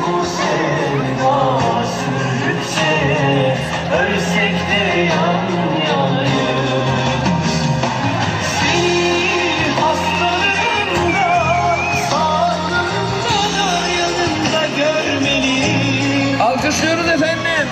bu sevda sürükse Ölsek yan yanayız Seni hastalığında Sağlığında da yanında görmeliyim Alkışlıyoruz efendim.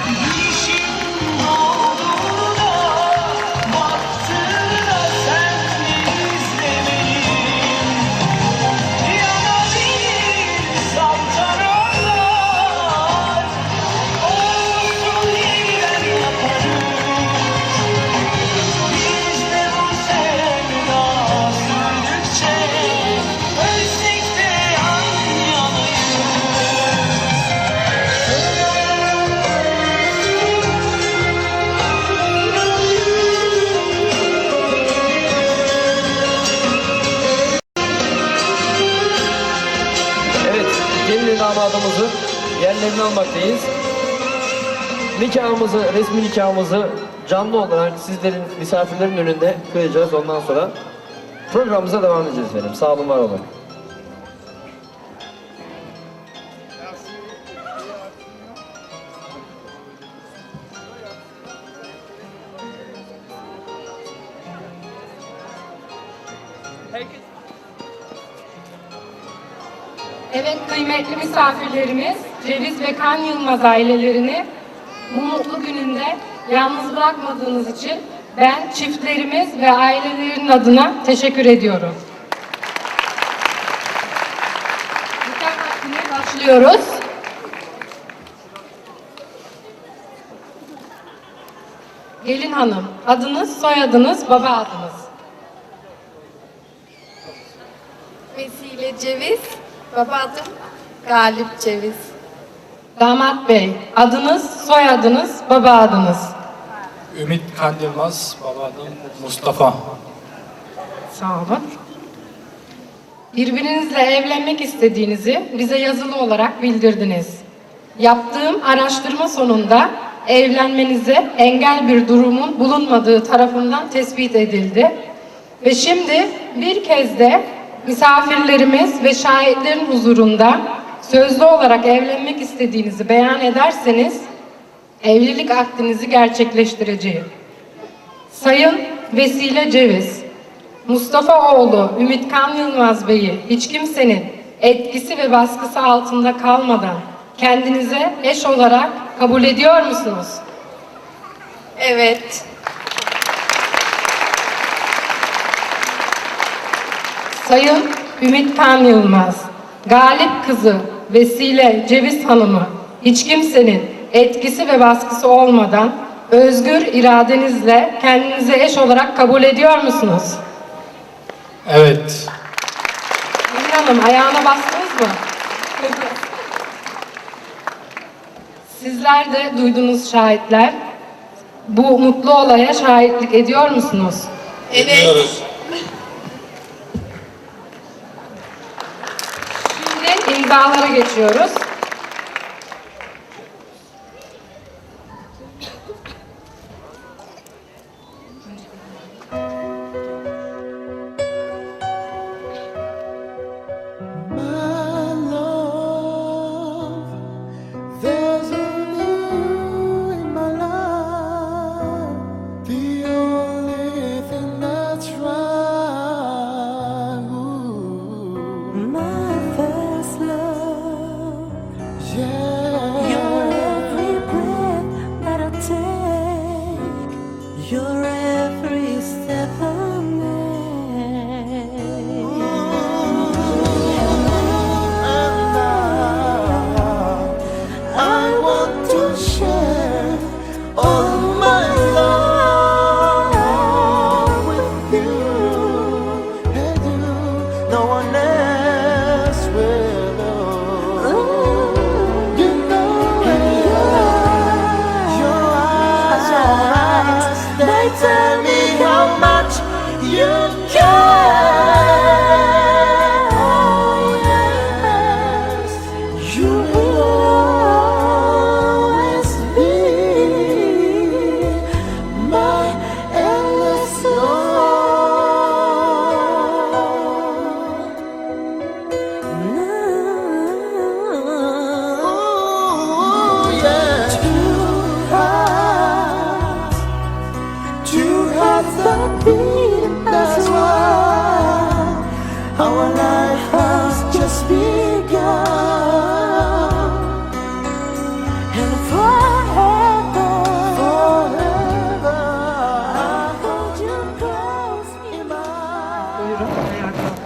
Gelin damadımızı yerlerini almaktayız. Nikahımızı, resmi nikahımızı canlı olarak sizlerin, misafirlerin önünde kıyacağız. Ondan sonra programımıza devam edeceğiz efendim. Sağ olun, var olun. Evet kıymetli misafirlerimiz, Ceviz ve Kan Yılmaz ailelerini bu mutlu gününde yalnız bırakmadığınız için ben çiftlerimiz ve ailelerinin adına teşekkür ediyorum. Nikah başlıyoruz. Gelin hanım, adınız, soyadınız, baba adınız. Vesile Ceviz, baba adım Galip Ceviz. Damat bey, adınız, soyadınız, baba adınız. Ümit Kandilmaz, baba adım Mustafa. Sağ olun. Birbirinizle evlenmek istediğinizi bize yazılı olarak bildirdiniz. Yaptığım araştırma sonunda evlenmenize engel bir durumun bulunmadığı tarafından tespit edildi. Ve şimdi bir kez de misafirlerimiz ve şahitlerin huzurunda sözlü olarak evlenmek istediğinizi beyan ederseniz evlilik akdinizi gerçekleştireceğim. Sayın Vesile Ceviz, Mustafa oğlu Ümit Kan Yılmaz Bey'i hiç kimsenin etkisi ve baskısı altında kalmadan kendinize eş olarak kabul ediyor musunuz? Evet, Sayın Ümit Kan Yılmaz, Galip kızı Vesile Ceviz Hanım'ı hiç kimsenin etkisi ve baskısı olmadan özgür iradenizle kendinize eş olarak kabul ediyor musunuz? Evet, Emin Hanım ayağına bastınız mı? Sizler de duydunuz şahitler. Bu mutlu olaya şahitlik ediyor musunuz? evet. Şimdi imzalara geçiyoruz.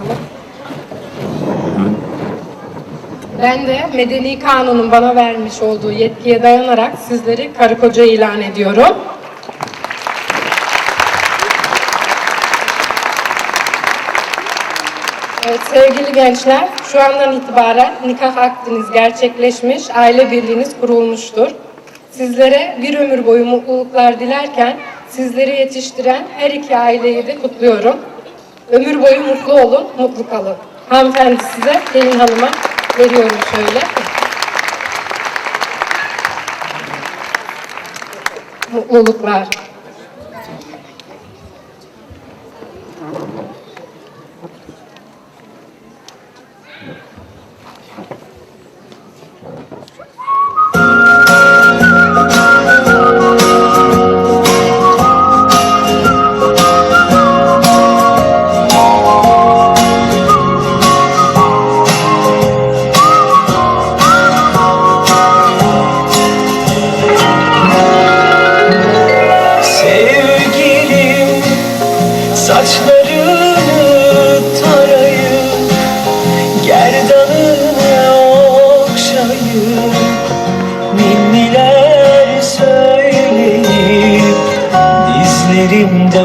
bakalım. Ben de medeni kanunun bana vermiş olduğu yetkiye dayanarak sizleri karı koca ilan ediyorum. Evet, sevgili gençler, şu andan itibaren nikah akdiniz gerçekleşmiş, aile birliğiniz kurulmuştur. Sizlere bir ömür boyu mutluluklar dilerken sizleri yetiştiren her iki aileyi de kutluyorum. Ömür boyu mutlu olun, mutlu kalın. Hanımefendi size, gelin hanıma veriyorum şöyle. Mutluluklar. தெரிந்த